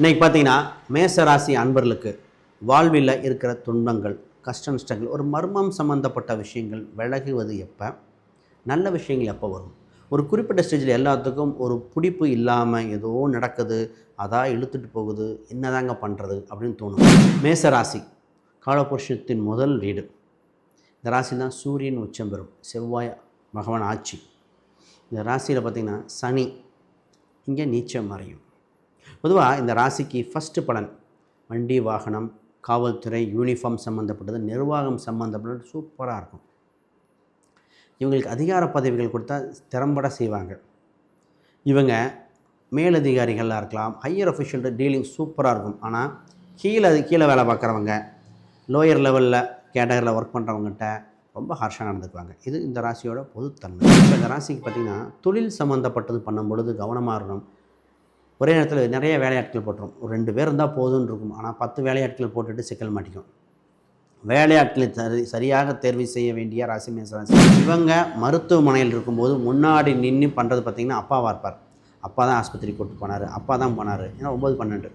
இன்றைக்கி பார்த்தீங்கன்னா மேசராசி அன்பர்களுக்கு வாழ்வில் இருக்கிற துன்பங்கள் கஷ்ட நஷ்டங்கள் ஒரு மர்மம் சம்மந்தப்பட்ட விஷயங்கள் விலகுவது எப்போ? நல்ல விஷயங்கள் எப்போ வரும்? ஒரு குறிப்பிட்ட ஸ்டேஜில் எல்லாத்துக்கும் ஒரு பிடிப்பு இல்லாமல் ஏதோ நடக்குது அதான் இழுத்துட்டு போகுது என்னதாங்க பண்ணுறது அப்படின்னு தோணும். மேசராசி காலபுருஷத்தின் முதல் வீடு. இந்த ராசி தான் சூரியன் உச்சம் பெறும். செவ்வாய் பகவான் ஆட்சி. இந்த ராசியில் பார்த்திங்கன்னா சனி இங்கே நீச்சம் மறையும் பொதுவாக இந்த ராசிக்கு ஃபஸ்ட்டு பலன் வண்டி வாகனம் காவல்துறை யூனிஃபார்ம் சம்மந்தப்பட்டது நிர்வாகம் சம்மந்தப்பட்டது சூப்பராக இருக்கும். இவங்களுக்கு அதிகார பதவிகள் கொடுத்தா திறம்பட செய்வாங்க. இவங்க மேலதிகாரிகளாக இருக்கலாம் ஹையர் அஃபிஷியல் டீலிங் சூப்பராக இருக்கும். ஆனால் கீழே கீழே வேலை பார்க்குறவங்க லோயர் லெவலில் கேட்டகரியில் ஒர்க் பண்ணுறவங்ககிட்ட ரொம்ப ஹார்ஷாக நடந்துக்குவாங்க. இது இந்த ராசியோட பொதுத்தன்மை. இப்போ இந்த ராசிக்கு பார்த்திங்கன்னா தொழில் சம்மந்தப்பட்டது பண்ணும் பொழுது கவனமாக இருக்கணும். ஒரே நேரத்தில் நிறைய வேலையாட்கள் போட்டுரும். ஒரு ரெண்டு பேர் இருந்தால் போதும்னு இருக்கும். ஆனால் பத்து வேலையாட்கள் போட்டுட்டு சிக்கல் மாட்டிக்கும். வேலையாட்களை சரி சரியாக தேர்வு செய்ய வேண்டிய ராசி மேசராசி இவங்க மருத்துவமனையில் இருக்கும்போது முன்னாடி நின்று பண்ணுறது பார்த்திங்கன்னா அப்பாவாக இருப்பார். அப்பா தான் ஆஸ்பத்திரி கூட்டு போனார். அப்பா தான் போனார். ஏன்னா ஒம்பது பன்னெண்டு.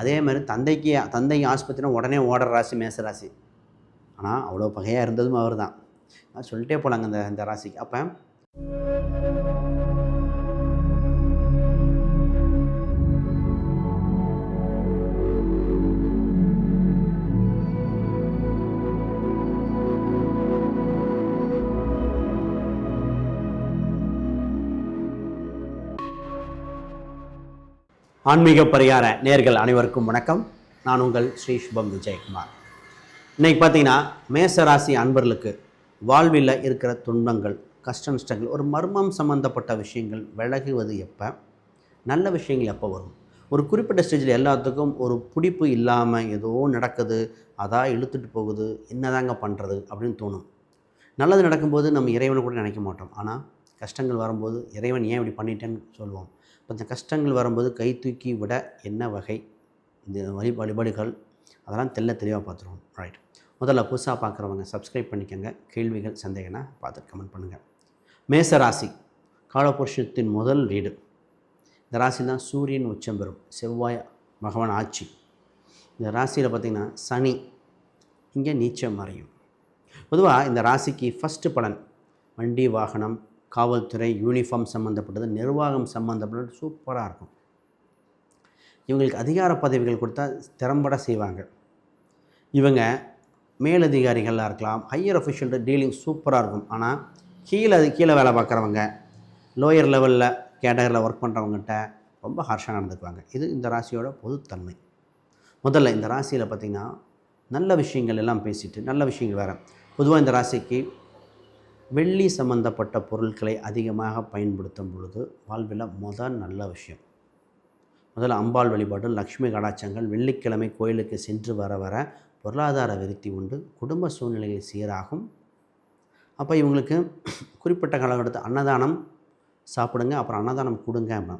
அதே மாதிரி தந்தைக்கு தந்தைக்கு ஆஸ்பத்திரினா உடனே ஓடுற ராசி மேசராசி ஆனால் அவ்வளோ பகையாக இருந்ததும் அவர் தான் சொல்லிட்டே போலாங்க இந்த இந்த ராசிக்கு. அப்போ ஆன்மீக பரிகார நேர்கள் அனைவருக்கும் வணக்கம். நான் உங்கள் ஸ்ரீ சுபம் விஜயகுமார். இன்றைக்கி பார்த்தீங்கன்னா மேசராசி அன்பர்களுக்கு வாழ்வில் இருக்கிற துன்பங்கள் கஷ்ட நஷ்டங்கள் ஒரு மர்மம் சம்மந்தப்பட்ட விஷயங்கள் விலகுவது எப்போ? நல்ல விஷயங்கள் எப்போ வரும்? ஒரு குறிப்பிட்ட ஸ்டேஜில் எல்லாத்துக்கும் ஒரு பிடிப்பு இல்லாமல் ஏதோ நடக்குது அதான் இழுத்துட்டு போகுது என்னதாங்க பண்ணுறது அப்படின்னு தோணும். நல்லது நடக்கும்போது நம்ம இறைவனை கூட நினைக்க மாட்டோம். ஆனால் கஷ்டங்கள் வரும்போது இறைவன் ஏன் இப்படி பண்ணிட்டேன்னு சொல்லுவோம். கொஞ்சம் கஷ்டங்கள் வரும்போது கை தூக்கி விட என்ன வகை? இந்த வழி வழிபாடுகள் அதெல்லாம் தெல்ல தெளிவாக பார்த்துருவோம். ரைட் முதல்ல புதுசாக பார்க்குறவங்க சப்ஸ்கிரைப் பண்ணிக்கோங்க. கேள்விகள் சந்தேகம்னா பார்த்துட்டு கமெண்ட் பண்ணுங்கள் மேச ராசி. காலபுருஷத்தின் முதல் வீடு. இந்த ராசி தான் சூரியன் உச்சம் பெறும். செவ்வாய் பகவான் ஆட்சி. இந்த ராசியில் பார்த்திங்கன்னா சனி இங்கே நீச்சம் மறையும் பொதுவாக இந்த ராசிக்கு ஃபஸ்ட்டு பலன் வண்டி வாகனம் காவல்துறை யூனிஃபார்ம் சம்மந்தப்பட்டது நிர்வாகம் சம்மந்தப்பட்டது சூப்பராக இருக்கும். இவங்களுக்கு அதிகார பதவிகள் கொடுத்தா திறம்பட செய்வாங்க. இவங்க மேலதிகாரிகளாக இருக்கலாம் ஹையர் அஃபிஷியல் டீலிங் சூப்பராக இருக்கும். ஆனால் கீழே கீழே வேலை பார்க்குறவங்க லோயர் லெவலில் கேட்டகரியில் ஒர்க் பண்ணுறவங்ககிட்ட ரொம்ப ஹார்ஷாக நடந்துக்குவாங்க. இது இந்த ராசியோட பொதுத்தன்மை. முதல்ல இந்த ராசியில் பார்த்திங்கன்னா நல்ல விஷயங்கள் எல்லாம் பேசிட்டு நல்ல விஷயங்கள் வேறு. பொதுவாக இந்த ராசிக்கு வெள்ளி சம்பந்தப்பட்ட பொருட்களை அதிகமாக பயன்படுத்தும் பொழுது வாழ்வில் முதல் நல்ல விஷயம். முதல்ல அம்பாள் வழிபாடு லக்ஷ்மி கடாச்சங்கள் வெள்ளிக்கிழமை கோயிலுக்கு சென்று வர வர பொருளாதார விருத்தி உண்டு குடும்ப சூழ்நிலைகள் சீராகும். அப்போ இவங்களுக்கு குறிப்பிட்ட காலகட்டத்தில் அன்னதானம் சாப்பிடுங்க அப்புறம் அன்னதானம் கொடுங்க அப்படின்னா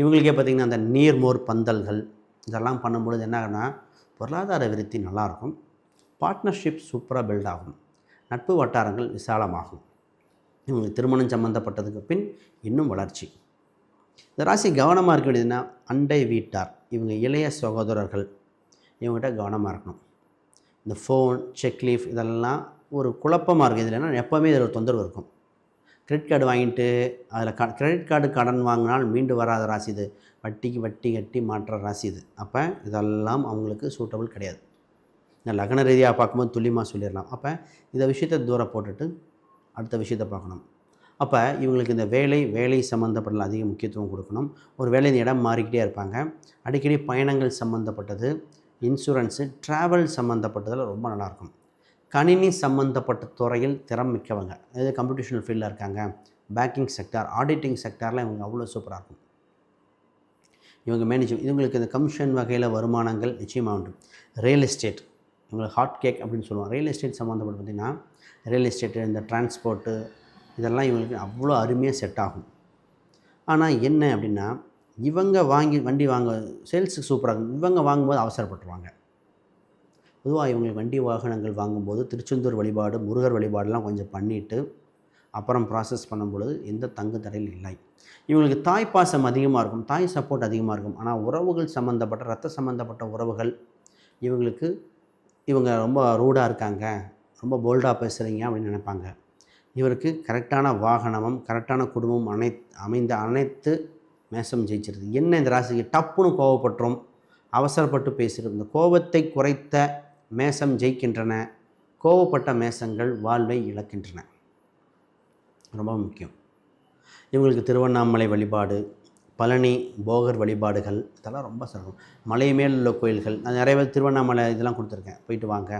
இவங்களுக்கே பார்த்திங்கன்னா அந்த நீர்மோர் பந்தல்கள் இதெல்லாம் பண்ணும்பொழுது என்ன ஆகுனா பொருளாதார விருத்தி நல்லாயிருக்கும். பார்ட்னர்ஷிப் சூப்பராக பில்ட் ஆகும். நட்பு வட்டாரங்கள் விசாலமாகும். திருமணம் சம்மந்தப்பட்டதுக்கு பின் இன்னும் வளர்ச்சி. இந்த ராசி கவனமாக இருக்க வேண்டியதுன்னா அண்டை வீட்டார் இவங்க இளைய சகோதரர்கள் இவங்ககிட்ட கவனமாக இருக்கணும். இந்த ஃபோன் செக்லீஃப் இதெல்லாம் ஒரு குழப்பமாக இருக்குது இதில் என்ன எப்போவுமே இதில் ஒரு தொந்தரவு இருக்கும். கிரெடிட் கார்டு வாங்கிட்டு அதில் க கிரெடிட் கார்டு கடன் வாங்கினால் மீண்டு வராத ராசி இது. வட்டிக்கு வட்டி கட்டி மாற்ற ராசி இது. அப்போ இதெல்லாம் அவங்களுக்கு சூட்டபுள் கிடையாது. இந்த லக்ன ரீதியாக பார்க்கும்போது துல்லியமாக சொல்லிடலாம். அப்போ இந்த விஷயத்தை தூரம் போட்டுட்டு அடுத்த விஷயத்தை பார்க்கணும். அப்போ இவங்களுக்கு இந்த வேலை வேலை சம்மந்தப்பட்ட அதிக முக்கியத்துவம் கொடுக்கணும். ஒரு வேலை இந்த இடம் மாறிக்கிட்டே இருப்பாங்க. அடிக்கடி பயணங்கள் சம்மந்தப்பட்டது இன்சூரன்ஸு ட்ராவல் சம்மந்தப்பட்டதில் ரொம்ப நல்லாயிருக்கும் கணினி சம்மந்தப்பட்ட துறையில் திறம் மிக்கவங்க. அதாவது கம்ப்யூட்டேஷனல் ஃபீல்டில் இருக்காங்க. பேங்கிங் செக்டார் ஆடிட்டிங் செக்டாரில் இவங்க அவ்வளோ சூப்பராக இருக்கும். இவங்க மேனேஜ் இவங்களுக்கு இந்த கமிஷன் வகையில் வருமானங்கள் நிச்சயமாக உண்டு. ரியல் எஸ்டேட் இவங்களுக்கு ஹாட் கேக் அப்படின்னு சொல்லுவாங்க. ரியல் எஸ்டேட் சம்மந்தப்பட்டு பார்த்திங்கன்னா ரியல் எஸ்டேட்டு இந்த டிரான்ஸ்போர்ட்டு இதெல்லாம் இவங்களுக்கு அவ்வளோ அருமையாக செட் ஆகும். ஆனால் என்ன அப்படின்னா இவங்க வாங்கி வண்டி வாங்க சேல்ஸுக்கு சூப்பராக இருக்கும். இவங்க வாங்கும்போது அவசரப்பட்டுருவாங்க. பொதுவாக இவங்களுக்கு வண்டி வாகனங்கள் வாங்கும்போது திருச்செந்தூர் வழிபாடு முருகர் வழிபாடெல்லாம் கொஞ்சம் பண்ணிவிட்டு அப்புறம் ப்ராசஸ் பண்ணும்பொழுது எந்த தங்கு தடையில் இல்லை. இவங்களுக்கு தாய் பாசம் அதிகமாக இருக்கும் தாய் சப்போர்ட் அதிகமாக இருக்கும். ஆனால் உறவுகள் சம்மந்தப்பட்ட ரத்த சம்மந்தப்பட்ட உறவுகள் இவங்களுக்கு இவங்க ரொம்ப ரூடாக இருக்காங்க. ரொம்ப போல்டாக பேசுகிறீங்க அப்படின்னு நினைப்பாங்க. இவருக்கு கரெக்டான வாகனமும் கரெக்டான குடும்பம் அனை அமைந்த அனைத்து மேசம் ஜெயிச்சிருது. என்ன இந்த ராசிக்கு டப்புன்னு கோவப்பட்டுரும் அவசரப்பட்டு பேசுகிறது இந்த கோபத்தை குறைத்த மேசம் ஜெயிக்கின்றன கோவப்பட்ட மேசங்கள் வாழ்வை இழக்கின்றன. ரொம்ப முக்கியம். இவங்களுக்கு திருவண்ணாமலை வழிபாடு பழனி போகர் வழிபாடுகள் இதெல்லாம் ரொம்ப சிறக்கும் மலை மேல் உள்ள கோயில்கள் நான் நிறைய பேர் திருவண்ணாமலை இதெல்லாம் கொடுத்துருக்கேன். போயிட்டு வாங்க.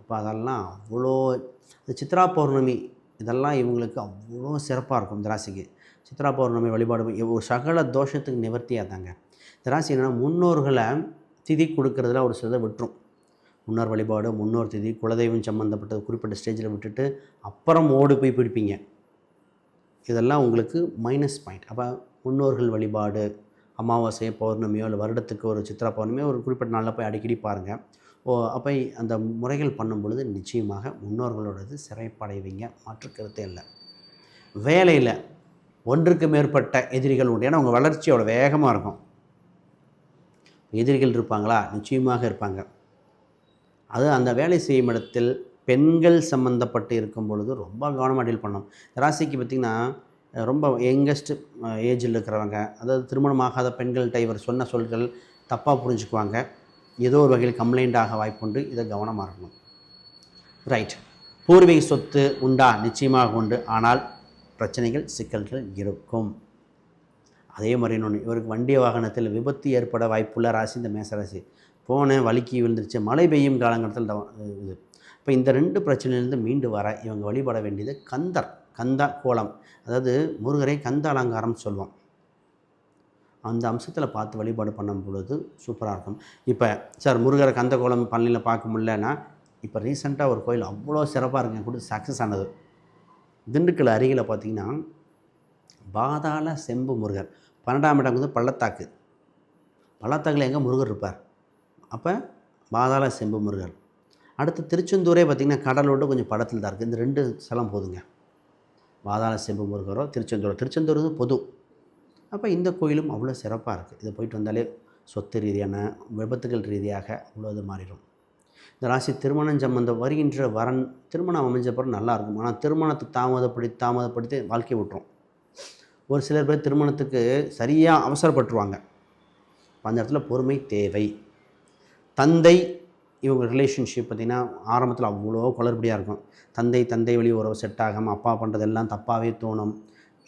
அப்போ அதெல்லாம் அவ்வளோ சித்ரா பௌர்ணமி இதெல்லாம் இவங்களுக்கு அவ்வளோ சிறப்பாக இருக்கும் இந்த ராசிக்கு. சித்ரா பௌர்ணமி வழிபாடு ஒரு சகல தோஷத்துக்கு நிவர்த்தியாக தாங்க இந்த ராசி என்னென்னா முன்னோர்களை திதி கொடுக்கறதுல ஒரு சிலதை விட்டுரும். முன்னோர் வழிபாடு முன்னோர் திதி குலதெய்வம் சம்மந்தப்பட்டது குறிப்பிட்ட ஸ்டேஜில் விட்டுட்டு அப்புறம் ஓடு போய் பிடிப்பீங்க. இதெல்லாம் உங்களுக்கு மைனஸ் பாயிண்ட் அப்போ முன்னோர்கள் வழிபாடு அமாவாசை பௌர்ணமியோ இல்லை வருடத்துக்கு ஒரு சித்ரா பௌர்ணமியோ ஒரு குறிப்பிட்ட நாளில் போய் அடிக்கடி பாருங்கள் ஓ அப்போ அந்த முறைகள் பண்ணும் பொழுது நிச்சயமாக முன்னோர்களோடது சிறைப்படைவீங்க. மாற்று கருத்தே இல்லை. வேலையில் ஒன்றுக்கு மேற்பட்ட எதிரிகள் உண்டு. ஏன்னா உங்கள் வளர்ச்சி அவ்வளோ வேகமாக இருக்கும். எதிரிகள் இருப்பாங்களா? நிச்சயமாக இருப்பாங்க. அது அந்த வேலை செய்யும் இடத்தில் பெண்கள் சம்மந்தப்பட்டு இருக்கும் பொழுது ரொம்ப கவனமாக டீல் பண்ணணும். ராசிக்கு பார்த்திங்கன்னா ரொம்ப யங்கஸ்ட் ஏஜில் இருக்கிறவங்க. அதாவது திருமணமாகாத பெண்கள்கிட்ட இவர் சொன்ன சொல்கள் தப்பாக புரிஞ்சுக்குவாங்க. ஏதோ ஒரு வகையில் கம்ப்ளைண்ட் ஆக வாய்ப்புண்டு இதை கவனமாக இருக்கணும். ரைட் பூர்வீக சொத்து உண்டா? நிச்சயமாக உண்டு. ஆனால் பிரச்சனைகள் சிக்கல்கள் இருக்கும். அதே மாதிரி இன்னொன்று இவருக்கு வண்டி வாகனத்தில் விபத்து ஏற்பட வாய்ப்புள்ள ராசி இந்த மேசராசி போனேன் வலிக்கி விழுந்துருச்சு. மழை பெய்யும் காலங்கட்டத்தில் இது இப்போ இந்த ரெண்டு பிரச்சனையிலேருந்து மீண்டு வர இவங்க வழிபட வேண்டியது கந்தர் கந்தா கோலம். அதாவது முருகரை கந்த அலங்காரம் சொல்லுவோம் அந்த அம்சத்தில் பார்த்து வழிபாடு பண்ணும் பொழுது சூப்பராக இருக்கும். இப்போ சார் முருகரை கந்த கோலம் பழனியில் பார்க்க முடியலன்னா இப்போ ரீசெண்டாக ஒரு கோயில் அவ்வளோ சிறப்பாக இருக்குங்க கூட சக்ஸஸ் ஆனது. திண்டுக்கல் அருகில் பார்த்தீங்கன்னா பாதாள செம்பு முருகர். பன்னெண்டாம் இடம் வந்து பள்ளத்தாக்கு. பள்ளத்தாக்கில் எங்கே முருகர் இருப்பார்? அப்போ பாதாள செம்பு முருகர். அடுத்து திருச்செந்தூரே பார்த்திங்கன்னா கடலோடு கொஞ்சம் படத்தில் தான் இருக்குது இந்த ரெண்டு ஸ்தலம் போதுங்க. வாதாள செம்பு முருகரோ திருச்செந்தூரோ. திருச்செந்தூர் வந்து பொது. அப்போ இந்த கோயிலும் அவ்வளோ சிறப்பாக இருக்குது இதை போயிட்டு வந்தாலே சொத்து ரீதியான விபத்துகள் ரீதியாக அவ்வளோ இது மாறிடும். இந்த ராசி திருமணம் சம்பந்த வருகின்ற வரன் திருமணம் அமைஞ்சப்பறம் நல்லாயிருக்கும் ஆனால் திருமணத்தை தாமதப்படுத்தி தாமதப்படுத்தி வாழ்க்கை விட்டுரும். ஒரு சிலர் பேர் திருமணத்துக்கு சரியாக அவசரப்பட்டுருவாங்க. அந்த இடத்துல பொறுமை தேவை. தந்தை இவங்க ரிலேஷன்ஷிப் பார்த்திங்கன்னா ஆரம்பத்தில் அவ்வளோ குளறுபடியாக இருக்கும். தந்தை தந்தை வழி உறவு செட் ஆகாமல் அப்பா பண்ணுறதெல்லாம் தப்பாகவே தோணும்.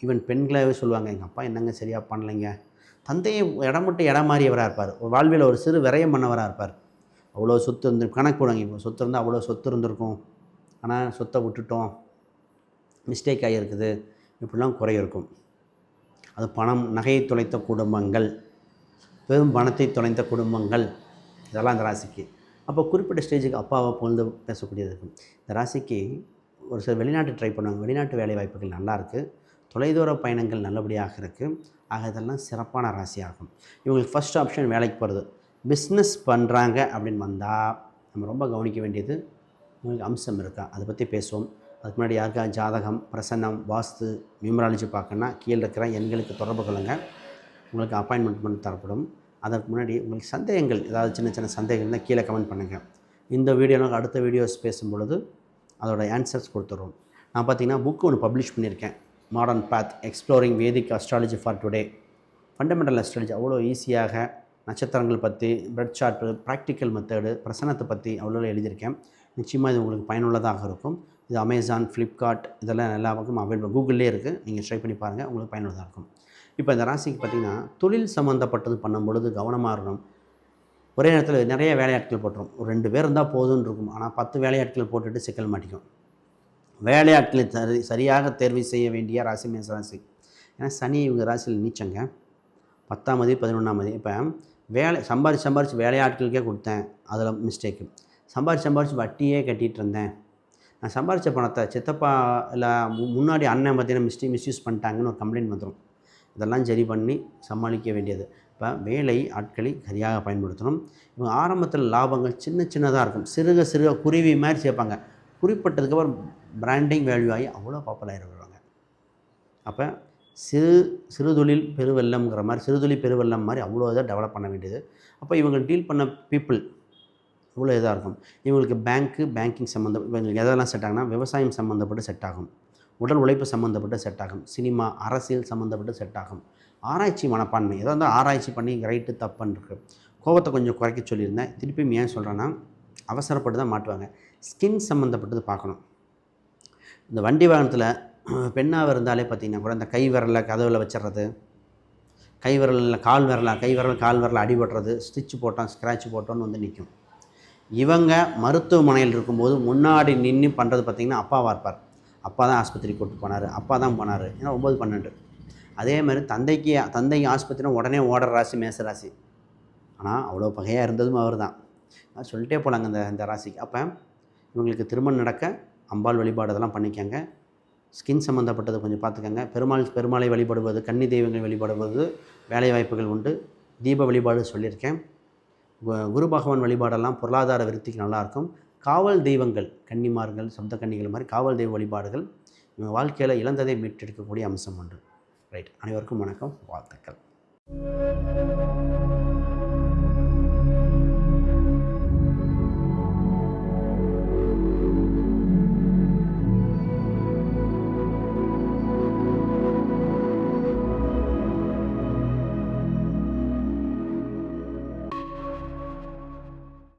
ஈவன் பெண்களாகவே சொல்லுவாங்க எங்கள் அப்பா என்னங்க சரியாக பண்ணலைங்க? தந்தையை இடம் விட்டு இடம் மாறியவராக இருப்பார். ஒரு வாழ்வில் ஒரு சிறு விரயம் பண்ணவராக இருப்பார். அவ்வளோ சொத்து இருந்து கணக்கு போடுங்க இப்போ சொத்து இருந்தால் அவ்வளோ சொத்து இருந்திருக்கும். ஆனால் சொத்தை விட்டுட்டோம். மிஸ்டேக் ஆகியிருக்குது இப்படிலாம் குறை இருக்கும். அது பணம் நகையை தொலைத்த குடும்பங்கள். பெரும் பணத்தை தொலைந்த குடும்பங்கள். இதெல்லாம் அந்த ராசிக்கு. அப்போ குறிப்பிட்ட ஸ்டேஜுக்கு அப்பாவை புகழ்ந்து பேசக்கூடியது இருக்கும். இந்த ராசிக்கு ஒரு சில வெளிநாட்டு ட்ரை பண்ணுவாங்க. வெளிநாட்டு வேலை வாய்ப்புகள் நல்லா இருக்குது தொலைதூர பயணங்கள் நல்லபடியாக இருக்குது ஆக இதெல்லாம் சிறப்பான ராசியாகும். இவங்களுக்கு ஃபஸ்ட் ஆப்ஷன் வேலைக்கு போகிறது பிஸ்னஸ் பண்ணுறாங்க அப்படின்னு வந்தால் நம்ம ரொம்ப கவனிக்க வேண்டியது உங்களுக்கு அம்சம் இருக்கா? அதை பற்றி பேசுவோம். அதுக்கு முன்னாடி யாருக்கா ஜாதகம் பிரசன்னம் வாஸ்து நியூமராலஜி பார்க்கணுன்னா கீழே இருக்கிற எண்களுக்கு தொடர்பு கொள்ளுங்கள் உங்களுக்கு அப்பாயின்மெண்ட் பண்ணி தரப்படும். அதற்கு முன்னாடி உங்களுக்கு சந்தேகங்கள் ஏதாவது சின்ன சின்ன சந்தேகங்கள் கீழே கமெண்ட் பண்ணுங்கள் இந்த வீடியோவில் அடுத்த வீடியோஸ் பேசும்பொழுது அதோட ஆன்சர்ஸ் கொடுத்துருவோம் நான் பார்த்தீங்கன்னா புக் ஒன்று பப்ளிஷ் பண்ணியிருக்கேன். Modern path exploring Vedic astrology for today fundamental astrology அவ்வளோ ஈஸியாக நட்சத்திரங்கள் பற்றி பிரெட் சார்ட்டு ப்ராக்டிக்கல் மெத்தடு பிரசனத்தை பற்றி அவ்வளோ எழுதியிருக்கேன். நிச்சயமாக இது உங்களுக்கு பயனுள்ளதாக இருக்கும். இது அமேசான் ஃப்ளிப்கார்ட் இதெல்லாம் எல்லா பக்கமும் அவைலபிள் கூகுள்லேயே இருக்குது நீங்கள் ட்ரை பண்ணி பாருங்கள் உங்களுக்கு பயனுள்ளதாக இருக்கும். இப்போ இந்த ராசிக்கு பார்த்திங்கன்னா தொழில் சம்மந்தப்பட்டது பண்ணும் பொழுது கவனமாக இருக்கணும். ஒரே நேரத்தில் நிறைய வேலையாட்கள் போட்டுரும். ஒரு ரெண்டு பேர் இருந்தால் போதும்னு இருக்கும். ஆனால் பத்து வேலையாட்கள் போட்டுட்டு சிக்கல் மாட்டிக்கும். வேலையாட்களை சரி சரியாக தேர்வு செய்ய வேண்டிய ராசி மேச ராசி. ஏன்னா சனி இவங்க ராசியில் நீச்சங்க. பத்தாம் மதி பதினொன்றாம் மதி இப்போ வேலை சம்பாரிச்சு சம்பாரித்து வேலையாட்களுக்கே கொடுத்தேன். அதில் மிஸ்டேக்கு சம்பாரிச்சு சம்பாரித்து வட்டியே கட்டிகிட்டு இருந்தேன். நான் சம்பாரித்த பணத்தை சித்தப்பா இல்லை மு- முன்னாடி அண்ணன் பார்த்தீங்கன்னா மிஸ்டே மிஸ்யூஸ் பண்ணிட்டாங்கன்னு ஒரு கம்ப்ளைண்ட் வந்துடும் இதெல்லாம் சரி பண்ணி சமாளிக்க வேண்டியது. இப்போ வேலை ஆட்களை சரியாக பயன்படுத்தணும். இவங்க ஆரம்பத்தில் லாபங்கள் சின்ன சின்னதாக இருக்கும். சிறுக சிறுக குருவி மாதிரி சேர்ப்பாங்க. குறிப்பிட்டதுக்கப்புறம் பிராண்டிங் வேல்யூ ஆகி அவ்வளோ பாப்புலர் வருவாங்க அப்போ சிறு சிறுதொழில் பெருவெல்லம்ங்கிற மாதிரி சிறுதொழில் பெருவெல்லம் மாதிரி அவ்வளோ இதாக டெவலப் பண்ண வேண்டியது. அப்போ இவங்க டீல் பண்ண பீப்புள் இவ்வளோ இதாக இருக்கும். இவங்களுக்கு பேங்க்கு பேங்கிங் சம்மந்தம் இவங்களுக்கு எதெல்லாம் செட் ஆகுனா விவசாயம் சம்மந்தப்பட்டு செட் ஆகும். உடல் உழைப்பு சம்மந்தப்பட்டு செட் ஆகும். சினிமா அரசியல் சம்மந்தப்பட்டு செட் ஆகும். ஆராய்ச்சி மனப்பான்மை ஏதோ வந்து ஆராய்ச்சி பண்ணி ரைட்டு தப்புன்னு இருக்குது கோவத்தை கொஞ்சம் குறைக்க சொல்லியிருந்தேன். திருப்பியும் ஏன் சொல்கிறேன்னா அவசரப்பட்டு தான் மாட்டுவாங்க. ஸ்கின் சம்மந்தப்பட்டது பார்க்கணும். இந்த வண்டி வாகனத்தில் பெண்ணாக இருந்தாலே பார்த்தீங்கன்னா கூட இந்த கை விரலில் கதவில் வச்சிடுறது கை விரலில் கால் விரலாக கை விரல் கால் விரல் அடிபடுறது ஸ்டிச் போட்டோம் ஸ்க்ராட்ச் போட்டோன்னு வந்து நிற்கும் இவங்க மருத்துவமனையில் இருக்கும்போது முன்னாடி நின்று பண்ணுறது பார்த்திங்கன்னா அப்பாவாக இருப்பார். அப்பா தான் ஆஸ்பத்திரி கூட்டு போனார் அப்பா தான் போனார். ஏன்னா ஒம்பது பன்னெண்டு. அதே மாதிரி தந்தைக்கு தந்தை ஆஸ்பத்திரினா உடனே ஓடுற ராசி மேச ராசி. ஆனால் அவ்வளோ பகையாக இருந்ததும் அவர் தான் சொல்லிட்டே போலாங்க இந்த இந்த ராசிக்கு. அப்போ இவங்களுக்கு திருமணம் நடக்க அம்பாள் வழிபாடு அதெல்லாம் பண்ணிக்கோங்க. ஸ்கின் சம்மந்தப்பட்டதை கொஞ்சம் பார்த்துக்கோங்க. பெருமாள் பெருமாளை வழிபடுவது கன்னி தெய்வங்கள் வழிபடுவது வேலை வாய்ப்புகள் உண்டு. தீப வழிபாடு சொல்லியிருக்கேன். குரு பகவான் வழிபாடெல்லாம் பொருளாதார விருத்திக்கு நல்லாயிருக்கும் காவல் தெய்வங்கள் கன்னிமார்கள் சப்த கன்னிகள் மாதிரி காவல் தெய்வ வழிபாடுகள் இவங்க வாழ்க்கையில் இழந்ததை மீட்டெடுக்கக்கூடிய அம்சம் ஒன்று. ரைட். அனைவருக்கும் வணக்கம் வாழ்த்துக்கள்.